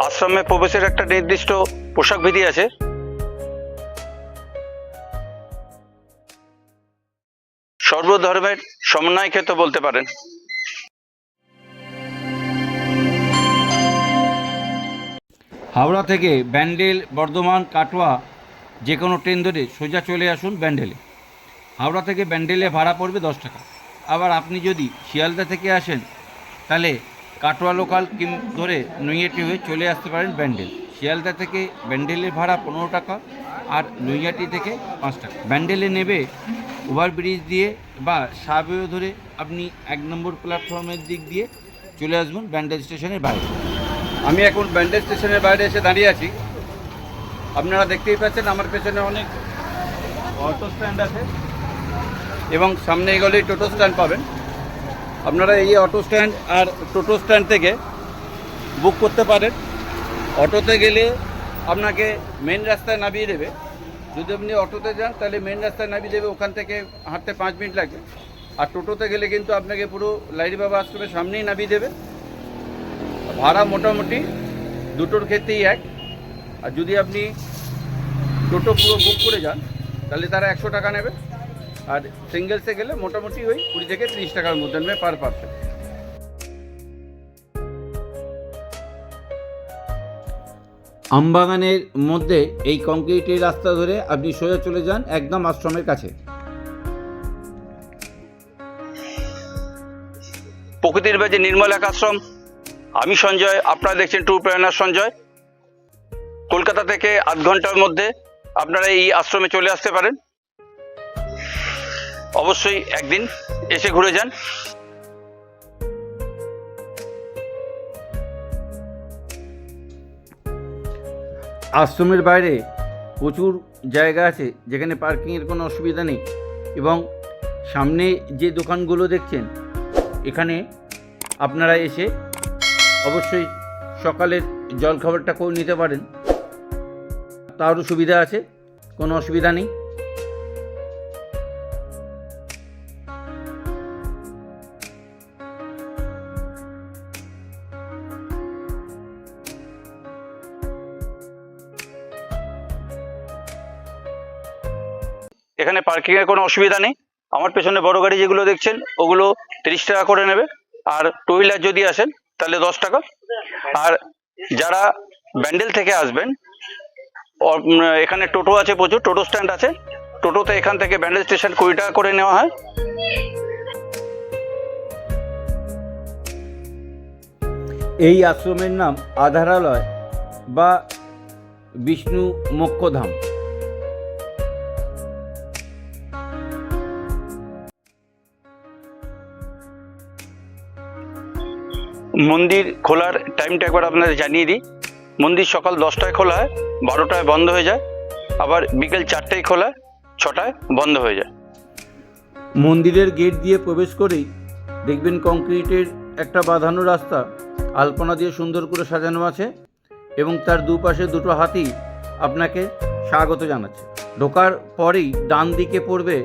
আশ্রমে প্রবেশের একটা নির্দিষ্ট পোশাক বিধি আছে। সর্বধর্মের সমন্বয় ক্ষেত্র বলতে পারেন। হাওড়া থেকে ব্যান্ডেল, বর্ধমান, কাটোয়া যে কোনো ট্রেন ধরে সোজা চলে আসুন ব্যান্ডেলে। হাওড়া থেকে ব্যান্ডেলে ভাড়া পড়বে দশ টাকা। আবার আপনি যদি শিয়ালদা থেকে আসেন, তাহলে কাটোয়া লোকাল ধরে নৈয়াটি হয়ে চলে আসতে পারেন ব্যান্ডেল। শিয়ালদা থেকে ব্যান্ডেলের ভাড়া পনেরো টাকা আর নৈয়াটি থেকে পাঁচ টাকা। ব্যান্ডেলে নেবে ওভারব্রিজ দিয়ে বা সাবেও ধরে আপনি এক নম্বর প্ল্যাটফর্মের দিক দিয়ে চলে আসবেন ব্যান্ডেল স্টেশনের বাইরে। আমি এখন ব্যান্ডেল স্টেশনের বাইরে এসে দাঁড়িয়ে আছি। আপনারা দেখতেই পাচ্ছেন আমার পেছনে অনেক অটো স্ট্যান্ড আছে এবং সামনে এগোলেই টোটো স্ট্যান্ড পাবেন। আপনারা এই অটো স্ট্যান্ড আর টোটো স্ট্যান্ড থেকে বুক করতে পারেন। অটোতে গেলে আপনাকে মেন রাস্তায় নামিয়ে দেবে। যদি আপনি অটোতে যান, তাহলে মেন রাস্তায় নামিয়ে দেবে। ওখান থেকে হাঁটতে পাঁচ মিনিট লাগবে আর টোটোতে গেলে কিন্তু আপনাকে পুরো লাইরি বাবা আশ্রমের সামনেই নামিয়ে দেবে। ভাড়া মোটামুটি দুটোর ক্ষেত্রেই এক। আর যদি আপনি টোটো পুরো বুক করে যান, তাহলে তারা একশো টাকা নেবে। আর সিঙ্গেলসে গেলে মোটামুটি ওই কুড়ি থেকে ত্রিশ টাকার মধ্যে নেবে পার পার্সন আমবাগানের মধ্যে এই কংক্রিটের রাস্তা ধরে আপনি সোজা চলে যান একদম আশ্রমের কাছে। প্রকৃতির বাজে নির্মল এক আশ্রম। আমি সঞ্জয় আপনারা দেখছেন ট্যুর প্ল্যানার সঞ্জয়। কলকাতা থেকে আধ ঘণ্টার মধ্যে আপনারা এই আশ্রমে চলে আসতে পারেন। অবশ্যই একদিন এসে ঘুরে যান। আশ্রমের বাইরে প্রচুর জায়গা আছে, যেখানে পার্কিংয়ের কোনো অসুবিধা নেই এবং সামনে যে দোকানগুলো দেখছেন, এখানে আপনারা এসে অবশ্যই সকালের জলখাবারটা করে নিতে পারেন। তারও সুবিধা আছে, কোনো অসুবিধা নেই। এখানে পার্কিং এর কোনো অসুবিধা নেই। আমার পেছনে বড় গাড়ি যেগুলো দেখছেন, ওগুলো তিরিশ টাকা করে নেবে। আর টু হুইলার যদি আসেন, তাহলে দশ টাকা। আর যারা ব্যান্ডেল থেকে আসবেন এখানে টোটো আছে প্রচুর, টোটো স্ট্যান্ড আছে। টোটোতে এখান থেকে ব্যান্ডেল স্টেশন কুড়ি টাকা করে নেওয়া হয়। এই আশ্রমের নাম আধারালয় বা বিষ্ণু মোক্ষধাম। মন্দির খোলার টাইমটা একবার আপনাদের জানিয়ে দিই। মন্দির সকাল দশটায় খোলা হয়, বারোটায় বন্ধ হয়ে যায়, আবার বিকেল চারটায় খোলা, ছটায় বন্ধ হয়ে যায়। মন্দিরের গেট দিয়ে প্রবেশ করেই দেখবেন কংক্রিটের একটা বাঁধানো রাস্তা, আলপনা দিয়ে সুন্দর করে সাজানো আছে এবং তার দুপাশে দুটো হাতি আপনাকে স্বাগত জানাচ্ছে। ঢোকার পরেই ডান দিকে পড়বে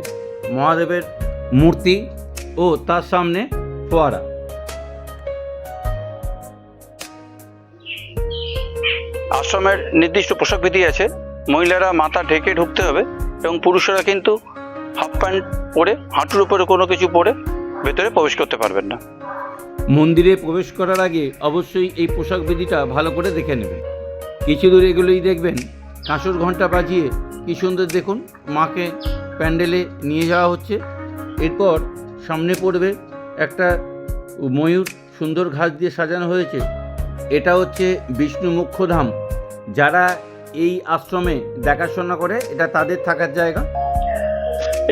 মহাদেবের মূর্তি ও তার সামনে ফোয়ারা। আশ্রমের নির্দিষ্ট পোশাক বিধি আছে। মহিলারা মাথা ঢেকে ঢুকতে হবে এবং পুরুষেরা কিন্তু হাফ প্যান্ট পরে, হাঁটুর উপরে কোনো কিছু পরে ভেতরে প্রবেশ করতে পারবেন না। মন্দিরে প্রবেশ করার আগে অবশ্যই এই পোশাক বিধিটা ভালো করে দেখে নেবেন। কিছু দূর এগুলোই দেখবেন। কাঁসর ঘণ্টা বাজিয়ে কি সুন্দর দেখুন, মাকে প্যান্ডেলে নিয়ে যাওয়া হচ্ছে। এরপর সামনে পড়বে একটা ময়ূর সুন্দর ঘাস দিয়ে সাজানো হয়েছে। এটা হচ্ছে বিষ্ণু মুখ্যধাম যারা এই আশ্রমে দেখাশোনা করে এটা তাদের থাকার জায়গা?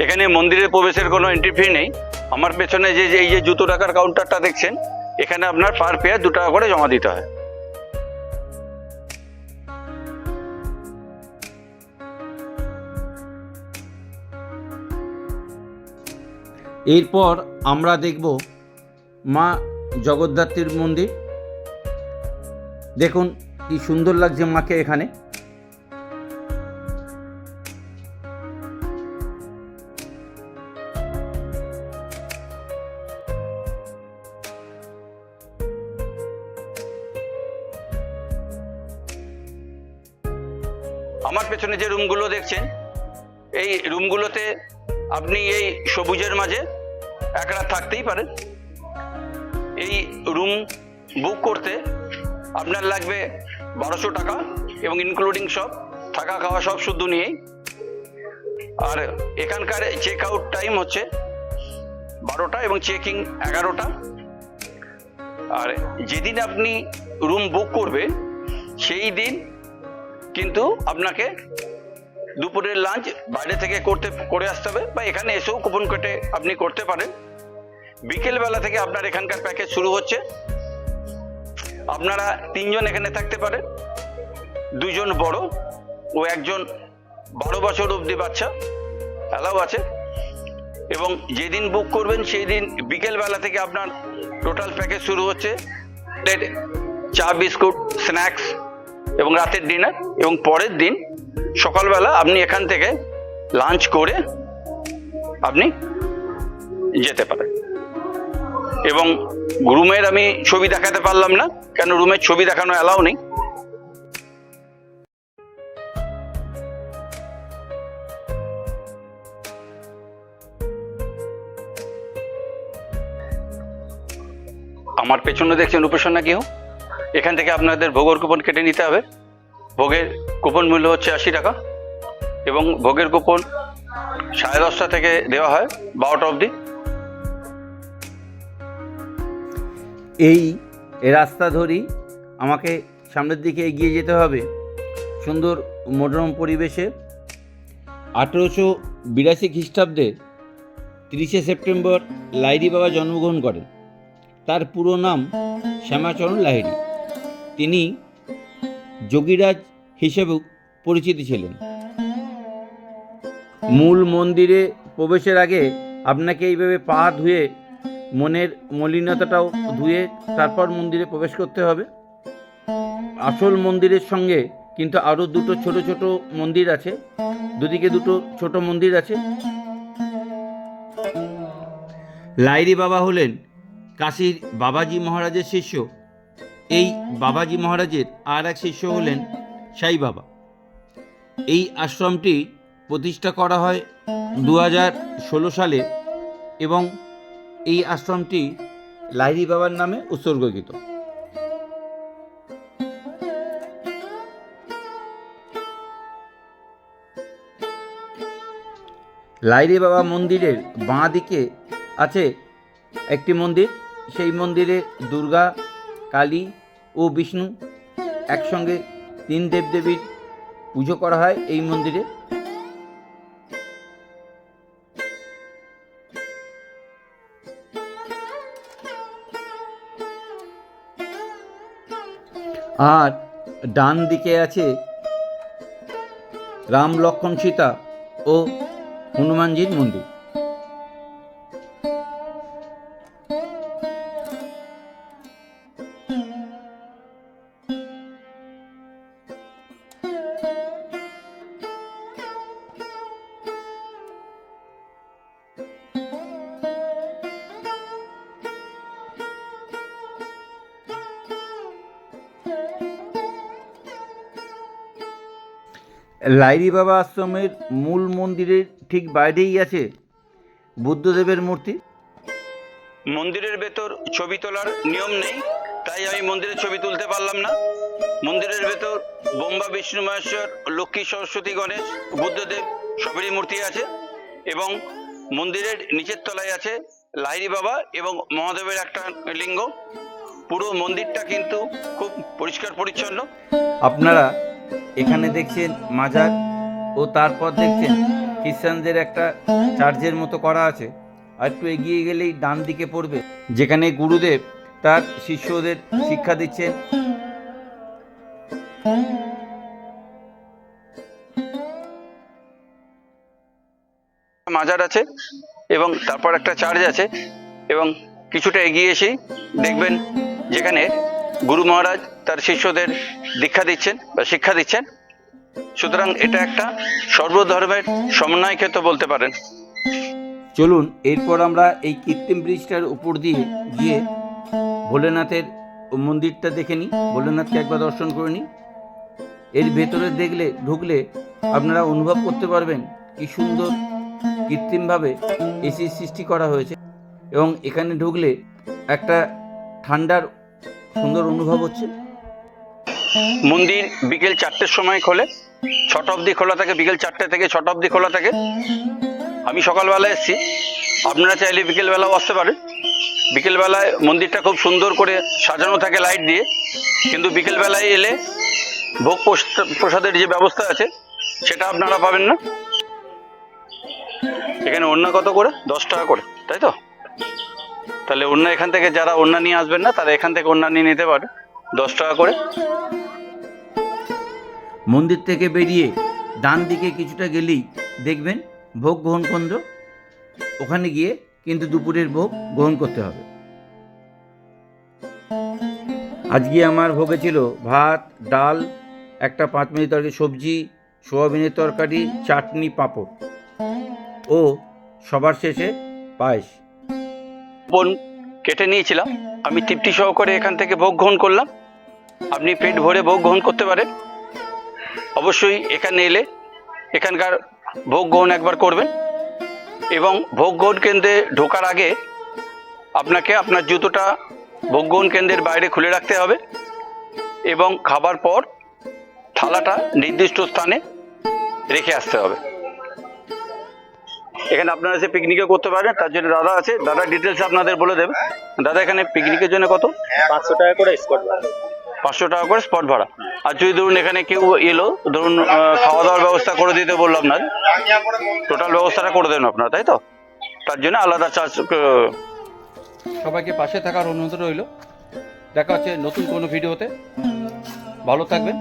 এখানে মন্দিরে প্রবেশের কোনো এন্ট্রি ফি নেই। আমার পেছনে যে যে এই যে জুতো রাখার কাউন্টারটা দেখছেন এখানে আপনার পার পেয়ার দু টাকা করে জমা দিতে হয়। এরপর আমরা দেখব মা জগদ্ধাত্রীর মন্দির। দেখুন কি সুন্দর লাগছে মাকে এখানে। আমার পেছনে যে রুমগুলো দেখছেন, এই রুমগুলোতে আপনি এই সবুজের মাঝে এক রাত থাকতেই পারেন। এই রুম বুক করতে আপনার লাগবে বারোশো টাকা এবং ইনক্লুডিং সব, থাকা খাওয়া সব শুদ্ধ নিয়েই। আর এখানকার চেক আউট টাইম হচ্ছে বারোটা এবং চেকিং এগারোটা। আর যেদিন আপনি রুম বুক করবেন সেই দিন কিন্তু আপনাকে দুপুরের লাঞ্চ বাইরে থেকে করতে, করে আসতে হবে বা এখানে এসেও কুপন কেটে আপনি করতে পারেন। বিকেলবেলা থেকে আপনার এখানকার প্যাকেজ শুরু হচ্ছে। আপনারা তিনজন এখানে থাকতে পারেন। দুজন বড়, ও একজন বারো বছর অবধি বাচ্চা অ্যালাউ আছে। এবং যেদিন বুক করবেন সেই দিন বিকেলবেলা থেকে আপনার টোটাল প্যাকেজ শুরু হচ্ছে। চা, বিস্কুট স্ন্যাক্স এবং রাতের ডিনার এবং পরের দিন সকালবেলা আপনি এখান থেকে লাঞ্চ করে আপনি যেতে পারেন। এবং রুমের আমি ছবি দেখাতে পারলাম না, কেন রুমের ছবি দেখানো অ্যালাউ নেই। আমার পেছনে দেখছেন রূপসন্না গৃহ এখান থেকে আপনাদের ভোগের কুপন কেটে নিতে হবে। ভোগের কুপন মূল্য হচ্ছে আশি টাকা এবং ভোগের কুপন সাড়ে দশটা থেকে দেওয়া হয় বারোটা অবধি। এই রাস্তা ধরেই আমাকে সামনের দিকে এগিয়ে যেতে হবে। সুন্দর মনোরম পরিবেশে। আঠেরোশো বিরাশি খ্রিস্টাব্দে তিরিশে সেপ্টেম্বর লাইরি বাবা জন্মগ্রহণ করেন। তার পুরো নাম শ্যামাচরণ লাহিড়ী। তিনি যোগীরাজ হিসেবেও পরিচিত ছিলেন। মূল মন্দিরে প্রবেশের আগে আপনাকে এইভাবে পা ধুয়ে মনের মলিনতাটাও ধুয়ে তারপর মন্দিরে প্রবেশ করতে হবে। আসল মন্দিরের সঙ্গে কিন্তু আরও দুটো ছোট ছোট মন্দির আছে। দুদিকে দুটো ছোট মন্দির আছে। লাইরি বাবা হলেন কাশীর বাবাজি মহারাজের শিষ্য। এই বাবাজি মহারাজের আর এক শিষ্য হলেন সাই বাবা। এই আশ্রমটি প্রতিষ্ঠা করা হয় দু হাজার ষোলো সালে এবং এই আশ্রমটি লাইরি বাবার নামে উৎসর্গকৃত। লাইরি বাবা মন্দিরের বাঁ দিকে আছে একটি মন্দির। সেই মন্দিরে দুর্গা, কালী ও বিষ্ণু একসঙ্গে তিন দেবদেবীর পুজো করা হয় এই মন্দিরে। আর ডান দিকে আছে রাম লক্ষ্মণ সীতা ও হনুমানজির মন্দির। লাইরি বাবা আশ্রমের মূল মন্দিরের ঠিক বাইরেই আছে বুদ্ধদেবের মূর্তি? মন্দিরের ভেতর ছবি তোলার নিয়ম নেই তাই আমি মন্দিরের ছবি তুলতে পারলাম না। মন্দিরের ভেতর বোম্বা বিষ্ণু মহেশ্বর লক্ষ্মী সরস্বতী গণেশ বুদ্ধদেব সবেরই মূর্তি আছে এবং মন্দিরের নিচের তলায় আছে লাহিরি বাবা এবং মহাদেবের একটা লিঙ্গ। পুরো মন্দিরটা কিন্তু খুব পরিষ্কার পরিচ্ছন্ন। আপনারা এখানে দেখছেন মাজার ও তারপর দেখছেন খ্রিস্টানদের একটা চার্চের মতো করা আছে। আর একটু এগিয়ে গেলেই ডান দিকে পড়বে, যেখানে গুরুদেব তার শিষ্যদের শিক্ষা দিচ্ছেন। মাজার আছে এবং তারপর একটা চার্জ আছে এবং কিছুটা এগিয়ে এসেই দেখবেন যেখানে গুরু মহারাজ তার শিষ্যদের দীক্ষা দিচ্ছেন বা শিক্ষা দিচ্ছেন। সুতরাং এটা একটা সর্বধর্মের সমন্বয় ক্ষেত্র বলতে পারেন। চলুন, এরপর আমরা এই কৃত্রিম ব্রিজটার উপর দিয়ে গিয়ে ভোলেনাথের মন্দিরটা দেখে নিই। ভোলেনাথকে একবার দর্শন করে নিই। এর ভেতরে দেখলে, ঢুকলে আপনারা অনুভব করতে পারবেন কি সুন্দর কৃত্রিমভাবে এসির সৃষ্টি করা হয়েছে। এবং এখানে ঢুকলে একটা ঠান্ডার সুন্দর অনুভব হচ্ছে। মন্দির বিকেল চারটের সময় খোলে। ছটা অবধি খোলা থাকে, বিকেল চারটে থেকে ছটা অবধি খোলা থাকে। আমি সকালবেলা এসেছি। আপনারা চাইলে বিকেলবেলাও আসতে পারেন। বিকেলবেলায় মন্দিরটা খুব সুন্দর করে সাজানো থাকে লাইট দিয়ে। কিন্তু বিকেলবেলায় এলে ভোগ প্রস- প্রসাদের যে ব্যবস্থা আছে, সেটা আপনারা পাবেন না। এখানে অন্য কত করে? দশ টাকা করে, তাই তো? তাহলে অন্য এখান থেকে যারা অন্য নিয়ে আসবেন না, তারা এখান থেকে অন্য নিয়ে নিতে পারে। দশ টাকা করে। মন্দির থেকে বেরিয়ে ডান দিকে কিছুটা গেলেই দেখবেন ভোগ গ্রহণ কেন্দ্র। ওখানে গিয়ে কিন্তু দুপুরের ভোগ গ্রহণ করতে হবে। আজকে আমার ভোগে ছিল ভাত, ডাল, একটা পাঁচ মিনিট তরকারি, সবজি, সোয়াবিনের তরকারি, চাটনি, পাঁপড়। ও সবার শেষে পায়েস। বোন কেটে নিয়েছিলাম। আমি তৃপ্তি সহকারে এখান থেকে ভোগ গ্রহণ করলাম। আপনি পেট ভরে ভোগ গ্রহণ করতে পারেন। অবশ্যই এখানে এলে এখানকার ভোগ গ্রহণ একবার করবেন। এবং ভোগ গ্রহণ কেন্দ্রে ঢোকার আগে আপনাকে আপনার জুতোটা ভোগ গ্রহণ কেন্দ্রের বাইরে খুলে রাখতে হবে এবং খাবার পর থালাটা নির্দিষ্ট স্থানে রেখে আসতে হবে। এখানে আপনারা এসে পিকনিকও করতে পারেন তার জন্য দাদা আছে। দাদা ডিটেলস আপনাদের বলে দেবে। দাদা এখানে পিকনিকের জন্য কত? পাঁচশো টাকা করে স্পট ভাড়া। পাঁচশো টাকা করে স্পট ভাড়া। আর যদি ধরুন এখানে কেউ এলো ধরুন খাওয়া দাওয়ার ব্যবস্থা করে দিতে বলল আপনার টোটাল ব্যবস্থাটা করে দেবেন আপনারা তাই তো? তার জন্য আলাদা চার্জ সবাইকে পাশে থাকার অনুরোধ রইল। দেখা হচ্ছে নতুন কোনো ভিডিওতে। ভালো থাকবেন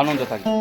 আনন্দ থাকবেন